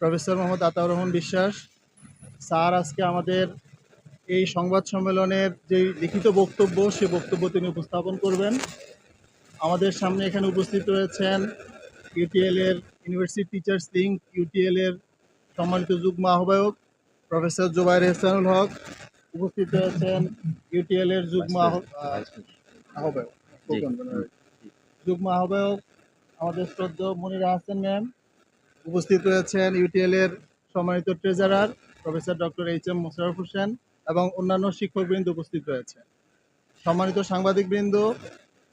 Professor Mohammad Ataur Rahman বিশ্বাস sir আজকে আমাদের এই সংবাদ সম্মেলনের যে লিখিত বক্তব্য সে বক্তব্য তিনি উপস্থাপন করবেন। আমাদের সামনে এখানে উপস্থিত রয়েছেন ইউটিএল এর ইউনিভার্সিটি টিচার্স লিঙ্ক ইউটিএল এর সম্মানিত যুগ্ম আহ্বায়ক প্রফেসর জোবাইর এহসানুল হক উপস্থিত রয়েছেন ইউটিএল এর যুগ্ম আহ- আহ্বায়ক যুগ্ম আহ্বায়ক আমাদের শ্রদ্ধ মনিরা হাসান ম্যাম উপস্থিত রয়েছেন ইউটিএল এর সম্মানিত treasurer professor doctor H M Mosharraf Hossain এবং অন্যান্য শিক্ষকবৃন্দ উপস্থিত রয়েছে সম্মানিত সাংবাদিকবৃন্দ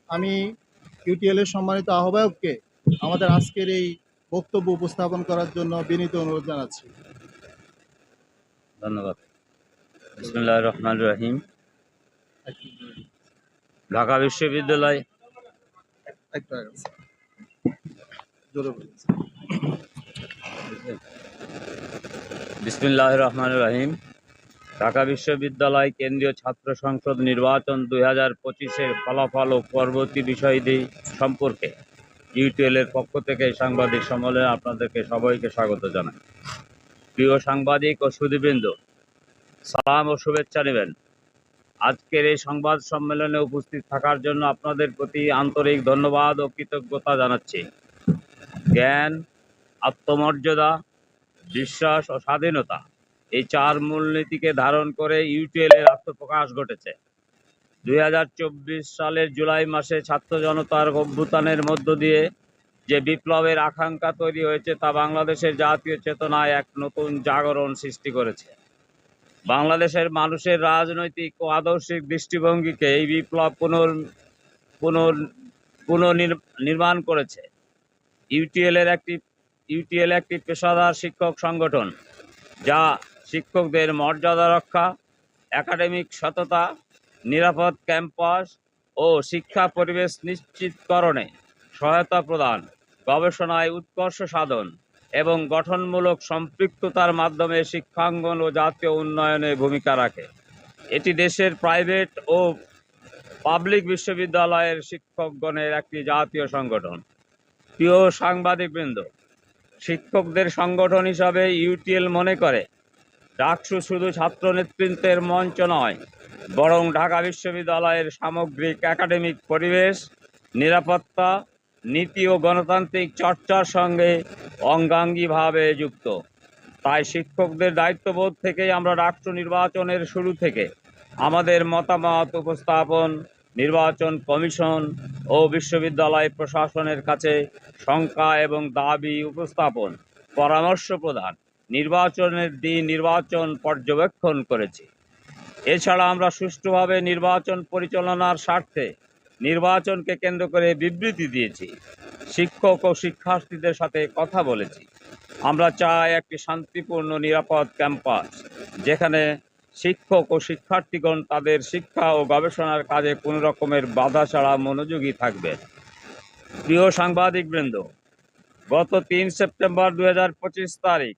আমি ইউটিএল এর সম্মানিত আহ্বায়ককে আমাদের আজকের এই বক্তব্য উপস্থাপন করার জন্য বিনীত অনুরোধ জানাচ্ছি ধন্যবাদ বিসমুল্লাহ রহমান রহিম ঢাকা বিশ্ববিদ্যালয়। জোরে। বিসমুল্লাহ রহমান রহিম। ঢাকা বিশ্ববিদ্যালয় কেন্দ্রীয় ছাত্র সংসদ নির্বাচন দুই হাজার পঁচিশের ফলাফল ও পরবর্তী বিষয়টি সম্পর্কে ইউটিএল এর পক্ষ থেকে সাংবাদিক সম্মেলনে আপনাদেরকে সবাইকে স্বাগত জানাই। প্রিয় সাংবাদিক ও সুদীবৃন্দ, সালাম ও শুভেচ্ছা নেবেন। আজকের এই সংবাদ সম্মেলনে উপস্থিত থাকার জন্য আপনাদের প্রতি আন্তরিক ধন্যবাদ ও কৃতজ্ঞতা জানাচ্ছি। জ্ঞান আত্মমর্যাদা, বিশ্বাস ও স্বাধীনতা এই চার মূলনীতিকে ধারণ করে ইউটিএল এর আত্মপ্রকাশ ঘটেছে। দু হাজার চব্বিশ সালের জুলাই মাসে ছাত্র জনতার অভ্যুত্থানের মধ্য দিয়ে যে বিপ্লবের আকাঙ্ক্ষা তৈরি হয়েছে তা বাংলাদেশের জাতীয় চেতনায় এক নতুন জাগরণ সৃষ্টি করেছে। বাংলাদেশের মানুষের রাজনৈতিক ও আদর্শিক দৃষ্টিভঙ্গিকে এই বিপ্লব পুনর পুনর পুনর্নির্মাণ করেছে। ইউটিএল এর একটি ইউটিএল একটি পেশাদার শিক্ষক সংগঠন, যা শিক্ষকদের মর্যাদা রক্ষা, একাডেমিক সততা, নিরাপদ ক্যাম্পাস ও শিক্ষা পরিবেশ নিশ্চিতকরণে সহায়তা প্রদান, গবেষণায় উৎকর্ষ সাধন এবং গঠনমূলক সম্পৃক্ততার মাধ্যমে শিক্ষাঙ্গন ও জাতীয় উন্নয়নে ভূমিকা রাখে। এটি দেশের প্রাইভেট ও পাবলিক বিশ্ববিদ্যালয়ের শিক্ষকগণের একটি জাতীয় সংগঠন। প্রিয় সাংবাদিকবৃন্দ শিক্ষকদের সংগঠন হিসাবে ইউটিএল মনে করে। ডাকসু শুধু ছাত্র নেতৃত্বের মঞ্চ নয়, বরং ঢাকা বিশ্ববিদ্যালয়ের সামগ্রিক একাডেমিক পরিবেশ, নিরাপত্তা, নীতি ও গণতান্ত্রিক চর্চার সঙ্গে অঙ্গাঙ্গিভাবে যুক্ত। তাই শিক্ষকদের দায়িত্ববোধ থেকেই আমরা রাষ্ট্র নির্বাচনের শুরু থেকে আমাদের মতামত উপস্থাপন নির্বাচন কমিশন ও বিশ্ববিদ্যালয় প্রশাসনের কাছে শঙ্কা এবং দাবি উপস্থাপন, পরামর্শ প্রদান, নির্বাচনের দিন নির্বাচন পর্যবেক্ষণ করেছি। এছাড়া আমরা সুষ্ঠুভাবে নির্বাচন পরিচালনার স্বার্থে নির্বাচনকে কেন্দ্র করে বিবৃতি দিয়েছি। শিক্ষক ও শিক্ষার্থীদের সাথে কথা বলেছি। আমরা চাই একটি শান্তিপূর্ণ, নিরাপদ ক্যাম্পাস, যেখানে শিক্ষক ও শিক্ষার্থীগণ তাদের শিক্ষা ও গবেষণার কাজে কোনো রকমের বাধা ছাড়া মনোযোগী থাকবে। প্রিয় সাংবাদিকবৃন্দ, গত তিন সেপ্টেম্বর দু হাজার পঁচিশ তারিখ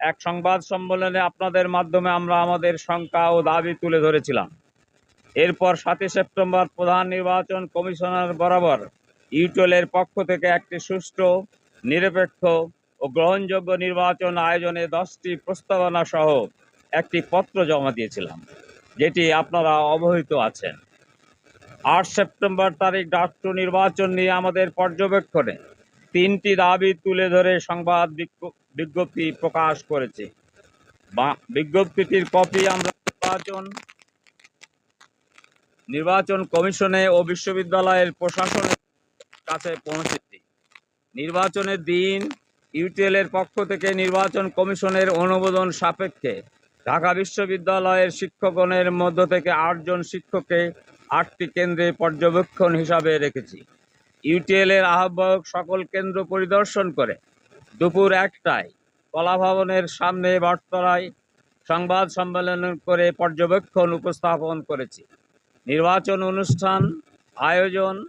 এক সংবাদ সম্মেলনে আপনাদের মাধ্যমে আমরা আমাদের শঙ্কা ও দাবি তুলে ধরেছিলাম। এরপর সাতই সেপ্টেম্বর প্রধান নির্বাচন কমিশনার বরাবর ইউটেলের পক্ষ থেকে একটি সুষ্ঠু, নিরপেক্ষ ও গ্রহণযোগ্য নির্বাচন আয়োজনে দশটি প্রস্তাবনা সহ একটি পত্র জমা দিয়েছিলাম, যেটি আপনারা অবহিত আছেন। আট সেপ্টেম্বর তারিখ রাষ্ট্র নির্বাচন নিয়ে আমাদের পর্যবেক্ষণে তিনটি দাবি তুলে ধরে সংবাদ বিজ্ঞপ্তি প্রকাশ করেছে। বিজ্ঞপ্তিটির কপি আমরা নির্বাচন নির্বাচন কমিশনে ও বিশ্ববিদ্যালয়ের প্রশাসনের কাছে পৌঁছেছি। নির্বাচনের দিন ইউটিএল এর পক্ষ থেকে নির্বাচন কমিশনের অনুমোদন সাপেক্ষে ঢাকা বিশ্ববিদ্যালয়ের শিক্ষকগণের মধ্য থেকে আটজন শিক্ষককে আটটি কেন্দ্রে পর্যবেক্ষণ হিসাবে রেখেছি। ইউটিএল এর আহ্বায়ক সকল কেন্দ্র পরিদর্শন করে দুপুর একটায় কলাভবনের সামনে বটতলায় সংবাদ সম্মেলন করে পর্যবেক্ষণ উপস্থাপন করেছি। নির্বাচন অনুষ্ঠান, আয়োজন,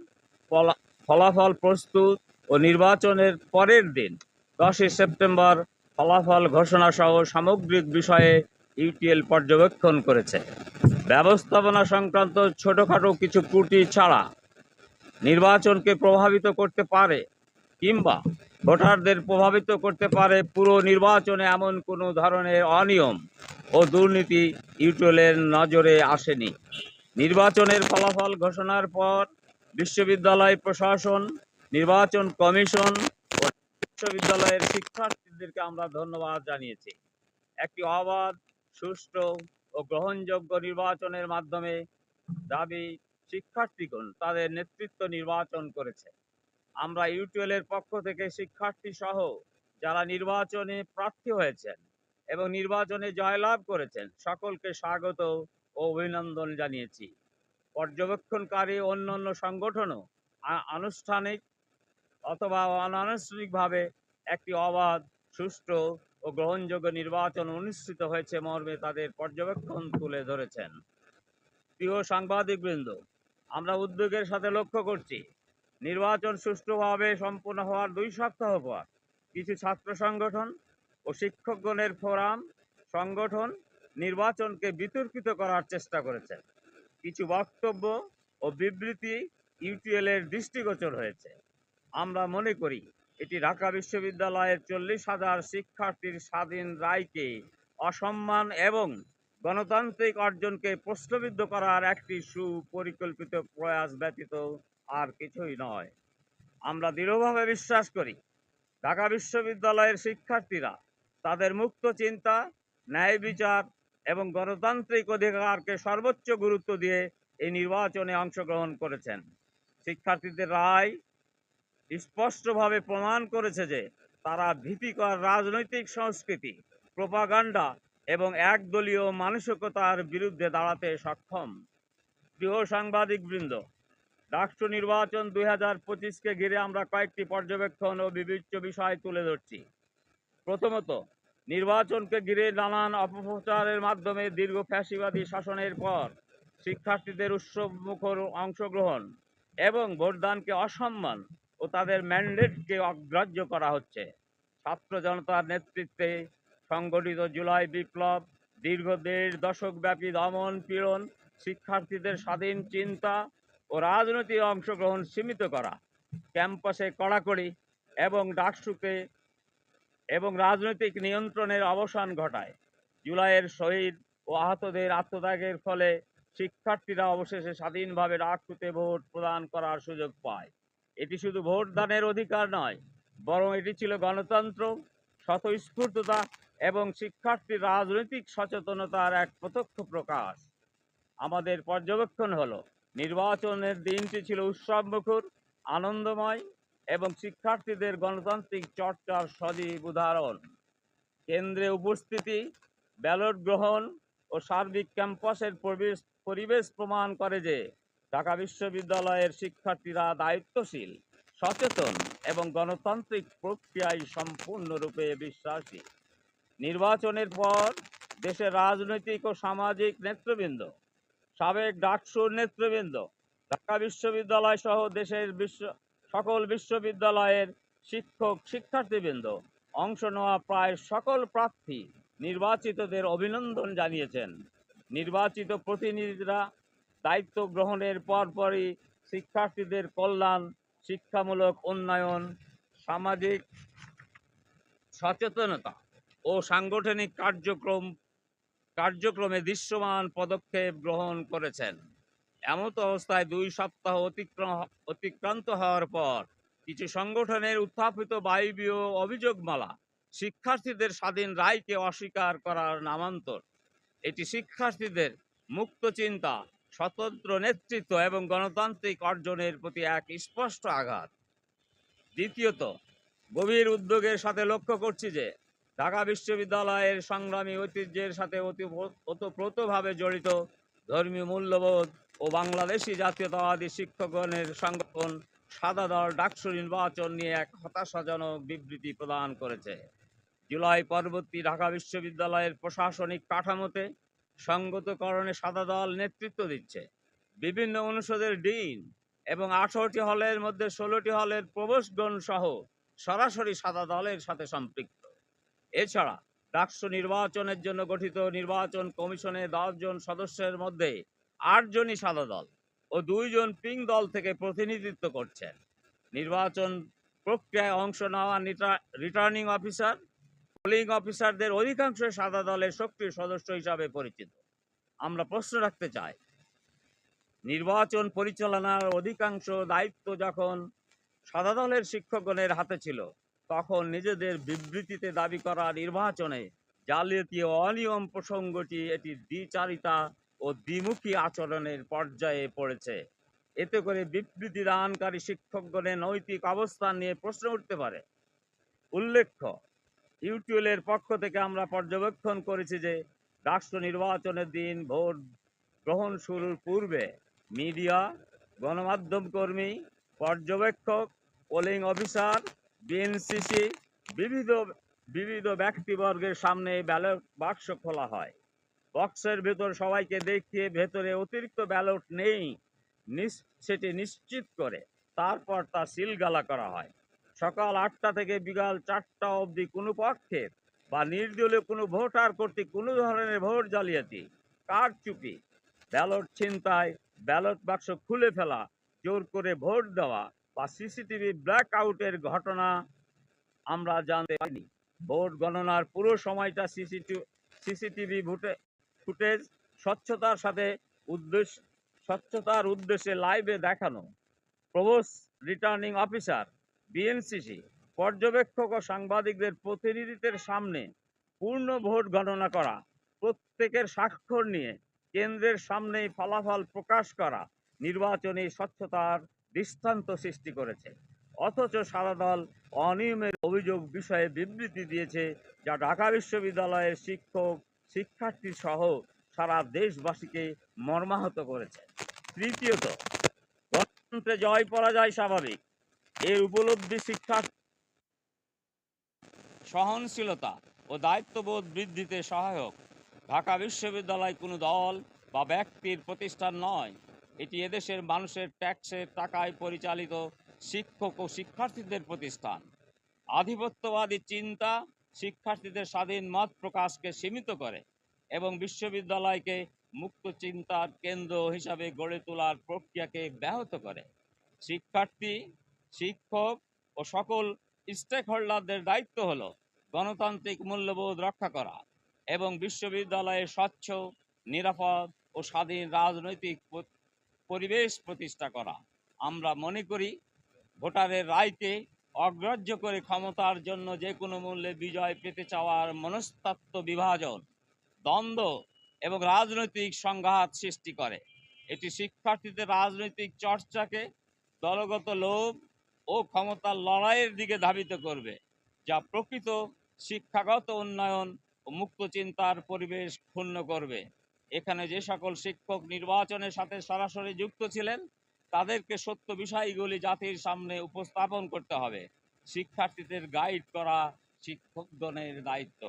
ফলা- ফলাফল প্রস্তুত ও নির্বাচনের পরের দিন দশই সেপ্টেম্বর ফলাফল ঘোষণা সহ সামগ্রিক বিষয়ে ইউটিএল পর্যবেক্ষণ করেছে। ব্যবস্থাপনা সংক্রান্ত ছোটোখাটো কিছু ত্রুটি ছাড়া নির্বাচনকে প্রভাবিত করতে পারে কিংবা ভোটারদের প্রভাবিত করতে পারে পুরো নির্বাচনে এমন কোনো ধরনের অনিয়ম ও দুর্নীতি ইউটিএলের নজরে আসেনি। নির্বাচনের ফলাফল ঘোষণার পর বিশ্ববিদ্যালয় প্রশাসন, নির্বাচন কমিশন ও বিশ্ববিদ্যালয়ের শিক্ষার্থীদেরকে আমরা ধন্যবাদ জানিয়েছি। একটি অবাধ সুষ্ঠু ও গ্রহণযোগ্য নির্বাচনের মাধ্যমে দাবি শিক্ষার্থীগণ তাদের নেতৃত্ব নির্বাচন করেছে। আমরা ইউটিউলের পক্ষ থেকে শিক্ষার্থী সহ যারা নির্বাচনে প্রার্থী হয়েছেন এবং নির্বাচনে জয়লাভ করেছেন, সকলকে স্বাগত ও অভিনন্দন জানিয়েছি। পর্যবেক্ষণকারী অন্যান্য সংগঠনও আনুষ্ঠানিক অথবা অনানুষ্ঠানিকভাবে একটি অবাধ, সুষ্ঠু ও গ্রহণযোগ্য নির্বাচন অনুষ্ঠিত হয়েছে মর্মে তাদের পর্যবেক্ষণ তুলে ধরেছেন। প্রিয় সাংবাদিকবৃন্দ, আমরা উদ্যোগের সাথে লক্ষ্য করছি, নির্বাচন সুষ্ঠুভাবে সম্পূর্ণ হওয়ার দুই সপ্তাহ পর কিছু ছাত্র সংগঠন ও শিক্ষকগণের ফোরাম, সংগঠন নির্বাচনকে বিতর্কিত করার চেষ্টা করেছেন। কিছু বক্তব্য ও বিবৃতি ইউটিএল এর দৃষ্টিগোচর হয়েছে। আমরা মনে করি এটি ঢাকা বিশ্ববিদ্যালয়ের চল্লিশ হাজার শিক্ষার্থীর স্বাধীন রায়কে অসম্মান এবং গণতান্ত্রিক অর্জনকে প্রশ্নবিদ্ধ করার একটি সুপরিকল্পিত প্রয়াস ব্যতীত আর কিছুই নয়। আমরা দৃঢ়ভাবে বিশ্বাস করি, ঢাকা বিশ্ববিদ্যালয়ের শিক্ষার্থীরা তাদের মুক্ত চিন্তা, ন্যায় বিচার এবং গণতান্ত্রিক অধিকারকে সর্বোচ্চ গুরুত্ব দিয়ে এই নির্বাচনে অংশগ্রহণ করেছেন। শিক্ষার্থীদের রায় স্পষ্টভাবে প্রমাণ করেছে যে তারা ভীতিকর রাজনৈতিক সংস্কৃতি, প্রোপাগান্ডা এবং একদলীয় মানসিকতার বিরুদ্ধে দাঁড়াতে সক্ষম। প্রিয় সাংবাদিকবৃন্দ, রাষ্ট্র নির্বাচন দুই হাজার পঁচিশকে ঘিরে আমরা কয়েকটি পর্যবেক্ষণ ও বিবেচ্য বিষয় তুলে ধরছি। প্রথমত, নির্বাচনকে ঘিরে নানান অপপ্রচারের মাধ্যমে দীর্ঘ ফ্যাসিবাদী শাসনের পর শিক্ষার্থীদের উৎসবমুখর অংশগ্রহণ এবং ভোটদানকে অসম্মান ও তাদের ম্যান্ডেটকে অগ্রাহ্য করা হচ্ছে। ছাত্র জনতার নেতৃত্বে সংগঠিত জুলাই বিপ্লব, দীর্ঘ দেড় দশকব্যাপী দমন পীড়ন, শিক্ষার্থীদের স্বাধীন চিন্তা ও রাজনৈতিক অংশগ্রহণ সীমিত করা, ক্যাম্পাসে কড়াকড়ি এবং ডাকসুকে এবং রাজনৈতিক নিয়ন্ত্রণের অবসান ঘটায়। জুলাইয়ের শহীদ ও আহতদের আত্মত্যাগের ফলে শিক্ষার্থীরা অবশেষে স্বাধীনভাবে ডাকসুতে ভোট প্রদান করার সুযোগ পায়। এটি শুধু ভোটদানের অধিকার নয়, বরং এটি ছিল গণতন্ত্র, স্বতঃস্ফূর্ততা এবং শিক্ষার্থীর রাজনৈতিক সচেতনতার এক প্রত্যক্ষ প্রকাশ। আমাদের পর্যবেক্ষণ হলো, নির্বাচনের দিনটি ছিল উৎসবমুখর, আনন্দময় এবং শিক্ষার্থীদের গণতান্ত্রিক চর্চার সজীব উদাহরণ। কেন্দ্রে উপস্থিতি, ব্যালট গ্রহণ ও সার্বিক ক্যাম্পাসের পরিবেশ পরিবেশ প্রমাণ করে যে ঢাকা বিশ্ববিদ্যালয়ের শিক্ষার্থীরা দায়িত্বশীল, সচেতন এবং গণতান্ত্রিক প্রক্রিয়ায় সম্পূর্ণরূপে বিশ্বাসী। নির্বাচনের পর দেশের রাজনৈতিক ও সামাজিক নেতৃবৃন্দ, সাবেক ডাকসুর নেতৃবৃন্দ, ঢাকা বিশ্ববিদ্যালয় সহ দেশের বিশ্ব, সকল বিশ্ববিদ্যালয়ের শিক্ষক, শিক্ষার্থীবৃন্দ অংশ নেওয়া প্রায় সকল প্রার্থী নির্বাচিতদের অভিনন্দন জানিয়েছেন। নির্বাচিত প্রতিনিধিরা দায়িত্ব গ্রহণের পরপরই শিক্ষার্থীদের কল্যাণ, শিক্ষামূলক উন্নয়ন, সামাজিক সচেতনতা ও সাংগঠনিক কার্যক্রম, কার্যক্রমে দৃশ্যমান পদক্ষেপ গ্রহণ করেছেন। এমত অবস্থায় দুই সপ্তাহ অতিক্রম, অতিক্রান্ত হওয়ার পর কিছু সংগঠনের উত্থাপিত বায়বীয় অভিযোগমালা শিক্ষার্থীদের স্বাধীন রায়কে অস্বীকার করার নামান্তর। এটি শিক্ষার্থীদের মুক্ত চিন্তা স্বতন্ত্র নেতৃত্ব এবং গণতান্ত্রিক অর্জনের প্রতি এক স্পষ্ট আঘাত। দ্বিতীয়ত, গভীর উদ্যোগের সাথে লক্ষ্য করছি যে, ঢাকা বিশ্ববিদ্যালয়ের সংগ্রামী ঐতিহ্যের সাথে অতি ওতপ্রোতভাবে জড়িত ধর্মীয় মূল্যবোধ ও বাংলাদেশি জাতীয়তাবাদী শিক্ষকগণের সংগঠন সাদা দল ডাকসু নির্বাচন নিয়ে এক হতাশাজনক বিবৃতি প্রদান করেছে। জুলাই পরবর্তী ঢাকা বিশ্ববিদ্যালয়ের প্রশাসনিক কাঠামোতে সঙ্গতকরণে সাদা দল নেতৃত্ব দিচ্ছে। বিভিন্ন অনুষদের ডিন এবং আঠারোটি হলের মধ্যে ষোলোটি হলের প্রবেশগণ সহ সরাসরি সাদা দলের সাথে সম্পৃক্ত। এছাড়া ডাকসু নির্বাচনের জন্য গঠিত নির্বাচন কমিশনের দশজন সদস্যের মধ্যে আটজনই সাদা দল ও দুইজন পিং দল থেকে প্রতিনিধিত্ব করছেন। নির্বাচন প্রক্রিয়ায় অংশ নেওয়া রিটার্নিং অফিসার পোলিং অফিসারদের অধিকাংশ সাদা দলের সক্রিয় সদস্য হিসাবে পরিচিত। আমরা প্রশ্ন রাখতে চাই, নির্বাচন পরিচালনার অধিকাংশ দায়িত্ব যখন সাদা দলের শিক্ষকগণের হাতে ছিল, তখন নিজেদের বিবৃতিতে দাবি করা নির্বাচনে জালিয়াতি অনিয়ম প্রসঙ্গটি এটি দ্বিচারিতা ও দ্বিমুখী আচরণের পর্যায়ে পড়েছে। এতে করে বিবৃতি দানকারী শিক্ষকগণের নৈতিক অবস্থান নিয়ে প্রশ্ন উঠতে পারে। উল্লেখ্য ইউটিউলের পক্ষ থেকে আমরা পর্যবেক্ষণ করেছি যে রাষ্ট্র নির্বাচনের দিন ভোট গ্রহণ শুরুর পূর্বে মিডিয়া, গণমাধ্যম কর্মী, পর্যবেক্ষক, পোলিং অফিসার, বিএনসিসি, বিবিধ বিবিধ ব্যক্তিবর্গের সামনে ব্যালট বাক্স খোলা হয়। বক্সের ভেতর সবাইকে দেখিয়ে ভেতরে অতিরিক্ত ব্যালট নেই সেটি নিশ্চিত করে, তারপর তা সিলগালা করা হয়। সকাল আটটা থেকে বিকাল চারটা অবধি কোনো পক্ষের বা নির্দলীয় কোনো ভোটার কর্তৃক কোনো ধরনের ভোট জালিয়াতি, কারচুপি, ব্যালট ছিনতাই, ব্যালট বাক্স খুলে ফেলা, জোর করে ভোট দেওয়া বা সিসিটিভি ব্ল্যাক আউটের ঘটনা আমরা জানতে পারিনি। ভোট গণনার পুরো সময়টা সিসিটিভি সিসিটিভি ভোটে, ফুটেজ স্বচ্ছতার সাথে উদ্দেশ্য স্বচ্ছতার উদ্দেশ্যে লাইভে দেখানো। প্রবোস্ট রিটার্নিং অফিসার বিএনসিসি পর্যবেক্ষক ও সাংবাদিকদের প্রতিনিধিত্বের সামনে পূর্ণ ভোট গণনা করা, প্রত্যেকের স্বাক্ষর নিয়ে কেন্দ্রের সামনেই ফলাফল প্রকাশ করা নির্বাচনী স্বচ্ছতার দৃষ্টান্ত সৃষ্টি করেছে। অথচ সারা দল অনিয়মের অভিযোগ বিষয়ে বিবৃতি দিয়েছে যা ঢাকা বিশ্ববিদ্যালয়ের শিক্ষক, শিক্ষার্থী সহ সারা দেশবাসীকে মর্মাহত করেছে। তৃতীয়ত, গণতন্ত্রে জয় পরাজয় স্বাভাবিক। এর উপলব্ধি শিক্ষা সহনশীলতা ও দায়িত্ববোধ বৃদ্ধিতে সহায়ক। ঢাকা বিশ্ববিদ্যালয় কোনো দল বা ব্যক্তির প্রতিষ্ঠান নয়। এটি এদেশের মানুষের ট্যাক্সের টাকায় পরিচালিত শিক্ষক ও শিক্ষার্থীদের প্রতিষ্ঠান। আধিপত্যবাদী চিন্তা শিক্ষার্থীদের স্বাধীন মত প্রকাশকে সীমিত করে এবং বিশ্ববিদ্যালয়কে মুক্ত চিন্তার কেন্দ্র হিসাবে গড়ে তোলার প্রক্রিয়াকে ব্যাহত করে। শিক্ষার্থী শিক্ষক ও সকল স্টেক হোল্ডারদের দায়িত্ব হল গণতান্ত্রিক মূল্যবোধ রক্ষা করা এবং বিশ্ববিদ্যালয়ে স্বচ্ছ, নিরাপদ ও স্বাধীন রাজনৈতিক পরিবেশ প্রতিষ্ঠা করা। আমরা মনে করি ভোটারের রায়কে অগ্রাহ্য করে ক্ষমতার জন্য যে কোনো মূল্যে বিজয় পেতে চাওয়ার মনস্তাত্ত্ব বিভাজন, দ্বন্দ্ব এবং রাজনৈতিক সংঘাত সৃষ্টি করে। এটি শিক্ষার্থীদের রাজনৈতিক চর্চাকে দলগত লোভ ও ক্ষমতার লড়াইয়ের দিকে ধাবিত করবে, যা প্রকৃত শিক্ষাগত উন্নয়ন ও মুক্ত চিন্তার পরিবেশ ক্ষুণ্ণ করবে। এখানে যে সকল শিক্ষক নির্বাচনের সাথে সরাসরি যুক্ত ছিলেন, তাদেরকে সত্য বিষয়গুলি জাতির সামনে উপস্থাপন করতে হবে। শিক্ষার্থীদের গাইড করা শিক্ষকগণের দায়িত্ব।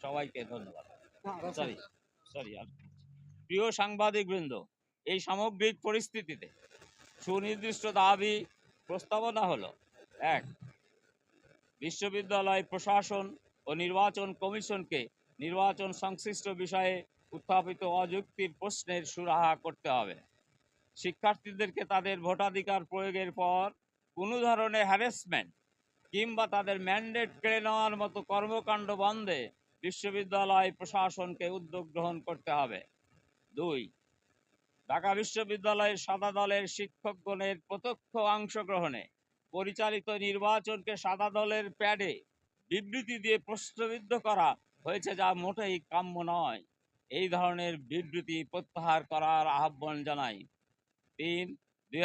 সবাইকে ধন্যবাদ। সরি সরি প্রিয় সাংবাদিকবৃন্দ, এই সামগ্রিক পরিস্থিতিতে সুনির্দিষ্ট দাবি প্রস্তাবনা হলো। এক, বিশ্ববিদ্যালয় প্রশাসন ও নির্বাচন কমিশনকে নির্বাচন সংশ্লিষ্ট বিষয়ে উত্থাপিত অযুক্তির প্রশ্নের সুরাহা করতে হবে। শিক্ষার্থীদেরকে তাদের ভোটাধিকার প্রয়োগের পর কোনো ধরনের হ্যারাসমেন্ট কিংবা তাদের ম্যান্ডেট কেড়ে নেওয়ার মতো কর্মকাণ্ড বন্ধে বিশ্ববিদ্যালয় প্রশাসনকে উদ্যোগ গ্রহণ করতে হবে। দুই ঢাকা বিশ্ববিদ্যালয়ের সাদা দলের শিক্ষকগণের প্রত্যক্ষ অংশগ্রহণে পরিচালিত নির্বাচনকে সাদা দলের প্যাডে বিবৃতি দিয়ে প্রশ্নবিদ্ধ করা হয়েছে যা মোটেই কাম্য নয়। এই ধরনের বিবৃতি প্রত্যাহার করার আহ্বান জানাই। তিন, দুই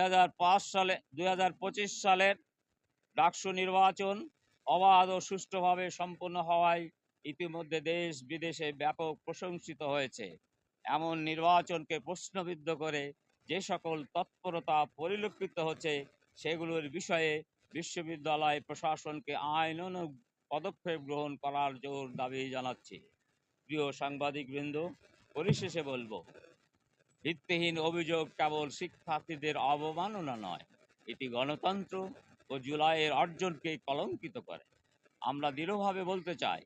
সালে, দুই হাজার পঁচিশ সালের ডাকসু নির্বাচন অবাধ ও সুষ্ঠুভাবে সম্পন্ন হওয়ায় ইতিমধ্যে দেশ বিদেশে ব্যাপক প্রশংসিত হয়েছে। এমন নির্বাচনকে প্রশ্নবিদ্ধ করে যে সকল তৎপরতা পরিলক্ষিত হচ্ছে, সেগুলোর বিষয়ে বিশ্ববিদ্যালয় প্রশাসনকে আইনানুগ পদক্ষেপ গ্রহণ করার জোর দাবি জানাচ্ছি। প্রিয় সাংবাদিকবৃন্দ, পরিশেষে বলব, ভিত্তিহীন অভিযোগ কেবল শিক্ষার্থীদের অবমাননা নয়, এটি গণতন্ত্র ও জুলাইয়ের অর্জনকে কলঙ্কিত করে। আমরা দৃঢ়ভাবে বলতে চাই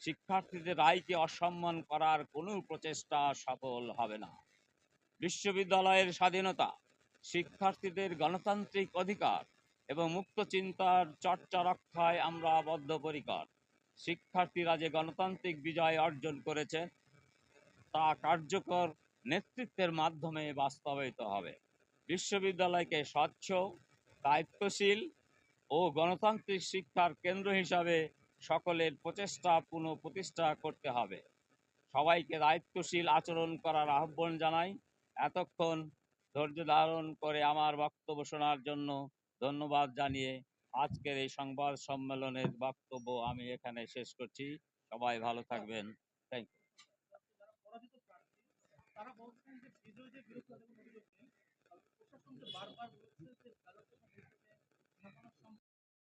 শিক্ষার্থীদের রায়কে অসম্মান করার কোনো প্রচেষ্টা সফল হবে না। বিশ্ববিদ্যালয়ের স্বাধীনতা, শিক্ষার্থীদের গণতান্ত্রিক অধিকার এবং মুক্ত চিন্তার চর্চা রক্ষায় আমরা বদ্ধপরিকর। শিক্ষার্থীরা যে গণতান্ত্রিক বিজয় অর্জন করেছে, তা কার্যকর নেতৃত্বের মাধ্যমে বাস্তবায়িত হবে। বিশ্ববিদ্যালয়কে স্বচ্ছ, দায়িত্বশীল ও গণতান্ত্রিক শিক্ষার কেন্দ্র হিসাবে সকলের প্রচেষ্টা পুনঃ প্রতিষ্ঠা করতে হবে। সবাইকে দায়িত্বশীল আচরণ করার আহ্বান জানাই। এতক্ষণ ধৈর্য ধারণ করে আমার বক্তব্য শোনার জন্য ধন্যবাদ জানিয়ে আজকের এই সংবাদ সম্মেলনের বক্তব্য আমি এখানে শেষ করছি। সবাই ভালো থাকবেন। Thank you